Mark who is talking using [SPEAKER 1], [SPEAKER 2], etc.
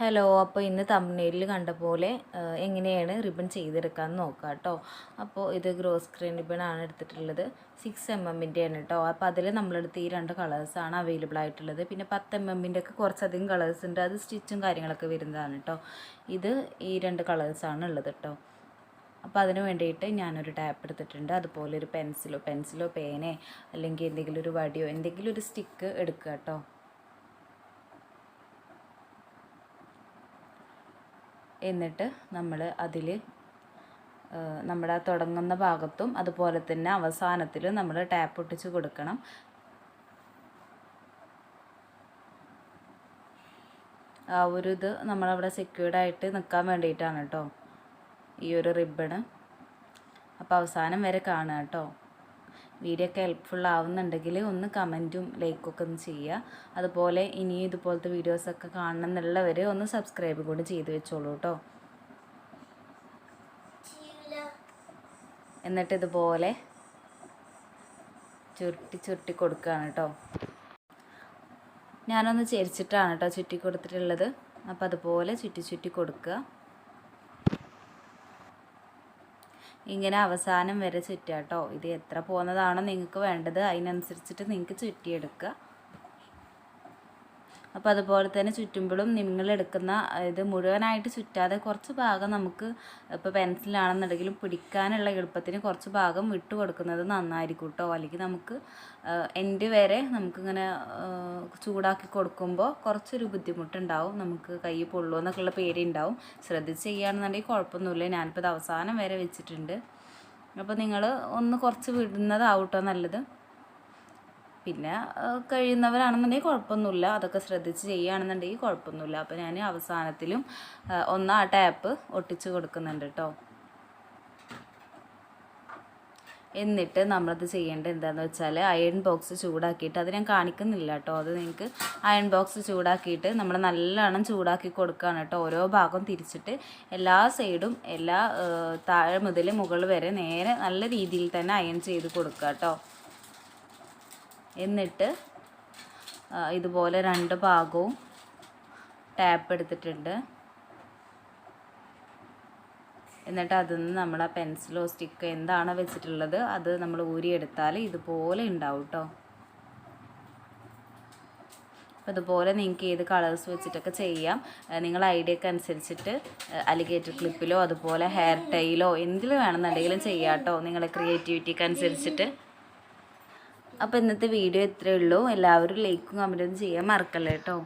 [SPEAKER 1] Hello അപ്പോൾ ഇന്ന് തമ്മിലിൽ കണ്ട പോലെ എങ്ങനെയാണ് റിബൺ ചെയ്തെടുക്കാമെന്ന് നോക്കാം കേട്ടോ അപ്പോൾ ഇത് ഗ്രോസ് റിബൺ ആണ് എടുത്തിട്ടുള്ളത്. സിക്സ് എം എമ്മിന്റെ ആണ് കേട്ടോ അപ്പോൾ അതിൽ നമ്മളെടുത്ത് ഈ രണ്ട് കളേഴ്സാണ് അവൈലബിൾ ആയിട്ടുള്ളത്. പിന്നെ പത്ത് എം എമ്മിന്റെ ഒക്കെ കുറച്ചധികം കളേഴ്സ് ഉണ്ട്. അത് സ്റ്റിച്ചും കാര്യങ്ങളൊക്കെ വരുന്നതാണ് കേട്ടോ ഇത് ഈ രണ്ട് കളേഴ്സാണ് ഉള്ളത് കേട്ടോ അപ്പോൾ അതിന് വേണ്ടിയിട്ട് ഞാനൊരു ടാപ്പ് എടുത്തിട്ടുണ്ട്. അതുപോലെ ഒരു പെൻസിലോ പെൻസിലോ പേനയോ അല്ലെങ്കിൽ എന്തെങ്കിലും ഒരു വടിയോ എന്തെങ്കിലും ഒരു സ്റ്റിക്ക് എടുക്കുക കേട്ടോ എന്നിട്ട് നമ്മൾ അതിൽ നമ്മുടെ തുടങ്ങുന്ന ഭാഗത്തും അതുപോലെ തന്നെ അവസാനത്തിലും നമ്മൾ ടാപ്പ് ഒട്ടിച്ച് കൊടുക്കണം. ആ ഒരു ഇത് നമ്മളവിടെ സെക്യൂർഡ് ആയിട്ട് നിൽക്കാൻ വേണ്ടിയിട്ടാണ് കേട്ടോ. ഈ ഒരു റിബണ് അപ്പോൾ അവസാനം വരെ കാണുക കേട്ടോ. വീഡിയോ ഒക്കെ ഹെൽപ്ഫുൾ ആവുന്നുണ്ടെങ്കിൽ ഒന്ന് കമന്റും ലൈക്കൊക്കെ ഒന്ന് ചെയ്യുക. അതുപോലെ ഇനിയും ഇതുപോലത്തെ വീഡിയോസൊക്കെ കാണണം എന്നുള്ളവർ ഒന്ന് സബ്സ്ക്രൈബ് കൂടി ചെയ്ത് വെച്ചോളൂ കേട്ടോ എന്നിട്ട് ഇതുപോലെ ചുരുട്ടി ചുരുട്ടി കൊടുക്കുകയാണ് കേട്ടോ ഞാനൊന്ന് ചരിച്ചിട്ടാണ് കേട്ടോ ചുറ്റി കൊടുത്തിട്ടുള്ളത്. അപ്പോൾ അതുപോലെ ചുറ്റി ചുറ്റി കൊടുക്കുക. ഇങ്ങനെ അവസാനം വരെ ചുറ്റുക കേട്ടോ. ഇത് എത്ര പോകുന്നതാണോ നിങ്ങൾക്ക് വേണ്ടത് അതിനനുസരിച്ചിട്ട് നിങ്ങൾക്ക് ചുറ്റിയെടുക്കുക. അപ്പോൾ അതുപോലെ തന്നെ ചുറ്റുമ്പോഴും നിങ്ങൾ എടുക്കുന്ന ഇത് മുഴുവനായിട്ട് ചുറ്റാതെ കുറച്ച് ഭാഗം നമുക്ക് ഇപ്പോൾ പെൻസിലാണെന്നുണ്ടെങ്കിലും പിടിക്കാനുള്ള എളുപ്പത്തിന് കുറച്ച് ഭാഗം വിട്ടു കൊടുക്കുന്നത് നന്നായിരിക്കും കേട്ടോ അല്ലെങ്കിൽ നമുക്ക് എൻഡ് വരെ നമുക്കിങ്ങനെ ചൂടാക്കി കൊടുക്കുമ്പോൾ കുറച്ചൊരു ബുദ്ധിമുട്ടുണ്ടാവും. നമുക്ക് കൈ പൊള്ളൂ എന്നൊക്കെയുള്ള പേടി ഉണ്ടാവും ശ്രദ്ധിച്ച് ചെയ്യുകയാണെന്നുണ്ടെങ്കിൽ കുഴപ്പമൊന്നുമില്ല. ഞാനിപ്പോൾ ഇത് അവസാനം വരെ വെച്ചിട്ടുണ്ട്. അപ്പോൾ നിങ്ങൾ ഒന്ന് കുറച്ച് വിടുന്നതാവട്ടോ നല്ലത്. പിന്നെ കഴിയുന്നവരാണെന്നുണ്ടെങ്കിൽ കുഴപ്പമൊന്നുമില്ല. അതൊക്കെ ശ്രദ്ധിച്ച് ചെയ്യുകയാണെന്നുണ്ടെങ്കിൽ കുഴപ്പമൊന്നുമില്ല. അപ്പോൾ ഞാൻ അവസാനത്തിലും ഒന്ന് ആ ടാപ്പ് ഒട്ടിച്ച് കൊടുക്കുന്നുണ്ട് കേട്ടോ എന്നിട്ട് നമ്മളത് ചെയ്യേണ്ടത് എന്താണെന്ന് വെച്ചാൽ അയൺ ബോക്സ് ചൂടാക്കിയിട്ട് അത് ഞാൻ കാണിക്കുന്നില്ല കേട്ടോ അത് നിങ്ങൾക്ക് അയൺ ബോക്സ് ചൂടാക്കിയിട്ട് നമ്മൾ നല്ലോണം ചൂടാക്കി കൊടുക്കുകയാണ് കേട്ടോ ഓരോ ഭാഗം തിരിച്ചിട്ട് എല്ലാ സൈഡും എല്ലാ താഴെ മുതൽ മുകൾ വരെ നേരെ നല്ല രീതിയിൽ തന്നെ അയൺ ചെയ്ത് കൊടുക്കുക കേട്ടോ എന്നിട്ട് ഇതുപോലെ രണ്ട് ഭാഗവും ടാപ്പ് എടുത്തിട്ടുണ്ട്. എന്നിട്ട് അതിൽ നിന്ന് നമ്മൾ ആ പെൻസിലോ സ്റ്റിക്കോ എന്താണോ വെച്ചിട്ടുള്ളത് അത് നമ്മൾ ഊരിയെടുത്താൽ ഇതുപോലെ ഉണ്ടാവും കേട്ടോ അപ്പോൾ ഇതുപോലെ നിങ്ങൾക്ക് ഏത് കളേഴ്സ് വെച്ചിട്ടൊക്കെ ചെയ്യാം. നിങ്ങൾ ഐഡിയക്ക് അനുസരിച്ചിട്ട് അലിഗേറ്റർ ക്ലിപ്പിലോ അതുപോലെ ഹെയർ ടൈലോ എന്തിൽ വേണമെന്നുണ്ടെങ്കിലും ചെയ്യാം കേട്ടോ നിങ്ങളുടെ ക്രിയേറ്റിവിറ്റിക്ക് അനുസരിച്ചിട്ട്. അപ്പോൾ ഇന്നത്തെ വീഡിയോ ഇത്രയേ ഉള്ളൂ. എല്ലാവരും ലൈക്കും കമന്റും ചെയ്യാൻ മറക്കല്ലേ കേട്ടോ